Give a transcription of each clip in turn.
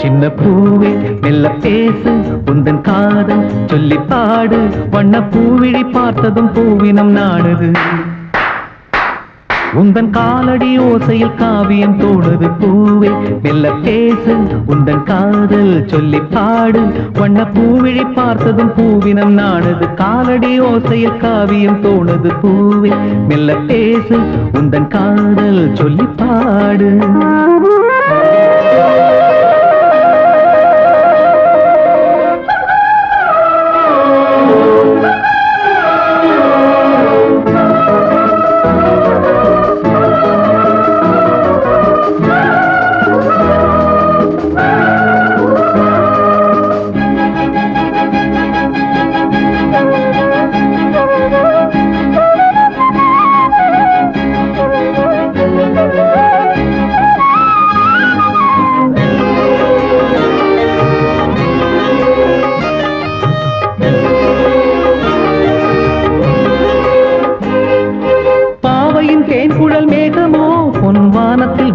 சின்ன பூவே மெல்ல பேசு உந்தன் காதல் சொல்லி பாடு. வண்ண பூவிழி பார்த்ததும் பூவினம் நாடுது. உந்தன் காலடி ஓசையில் காவியம் தோடுது. பூவே மெல்ல பேசு உந்தன் காதல் சொல்லி பாடு. வண்ண பூவிழி பார்த்ததும் பூவினம் நாடுது. காலடி ஓசையில் காவியம் தோணுது. பூவே மெல்ல பேசு உந்தன் காதல் சொல்லி பாடு.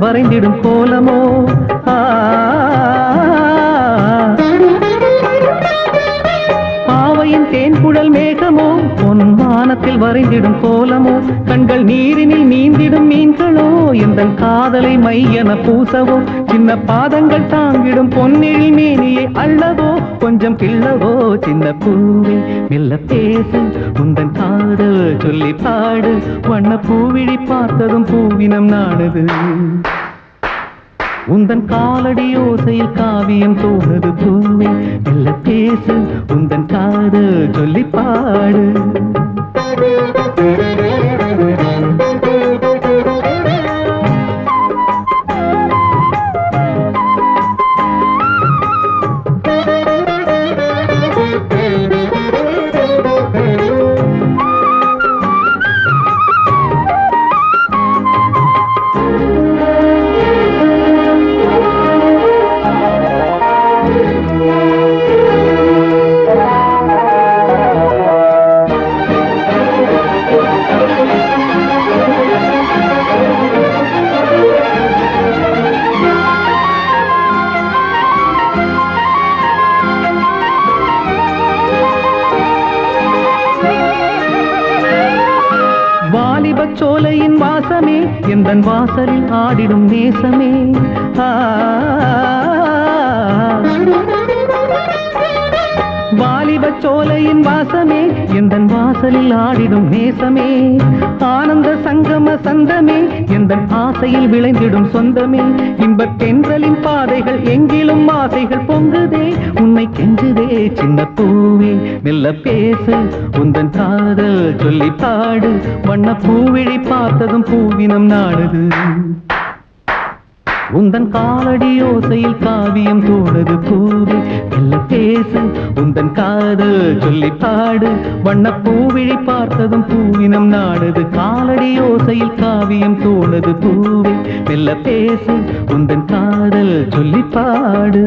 வரைந்திடும் கோலமோ? மேகமோ? பொன் வானத்தில் வரைந்திடும் கோலமோ? கண்கள் நீரினில் நீந்திடும் மீன்களோ? எந்த காதலை மையென பூசவோ? சின்ன பாதங்கள் தாங்கிடும் பொன்னிழில் மேனியை அள்ளவோ? கொஞ்சம் கிள்ளவோ சின்ன பூவே மெல்ல பேசு. உந்தன் காதல் சொல்லி பாடு. வண்ண பூவிழி பார்த்ததும் பூவினம் நாடுது உந்தன் காலடி ஓசையில் காவியம் தோணுது பூவே மெல்ல பேசு. உந்தன் பாடு சொல்லி பாடு. வாலிபச் வாசமே எந்தன் வாசலில் ஆடிடும் நேசமே. வாலிபச்சோலையின் வாசமே எந்தன் வாசலில் ஆடிடும் நேசமே. ஆனந்த சங்கம சந்தமே எந்தன் ஆசையில் விளைந்திடும் சொந்தமே. இன்பத் தென்றலின் பாதைகள் எங்கிலும் ஆசைகள் பொங்குதே உன்னை கெஞ்சுதே சின்ன பூ மெல்ல பேசு உந்தன் காதல் சொல்லி பாடு. வண்ண பூவிழி பார்த்ததும் பூவினம் நாடுது. உந்தன் காலடி ஓசையில் காவியம் தோடது பூவி. மெல்ல பேசு உந்தன் காதல் சொல்லி பாடு. வண்ண பூவிழி பார்த்ததும் பூவினம் நாடுது. காலடி ஓசையில் காவியம் தோணுது பூவி. மெல்ல பேசு உந்தன் காதல் சொல்லி பாடு.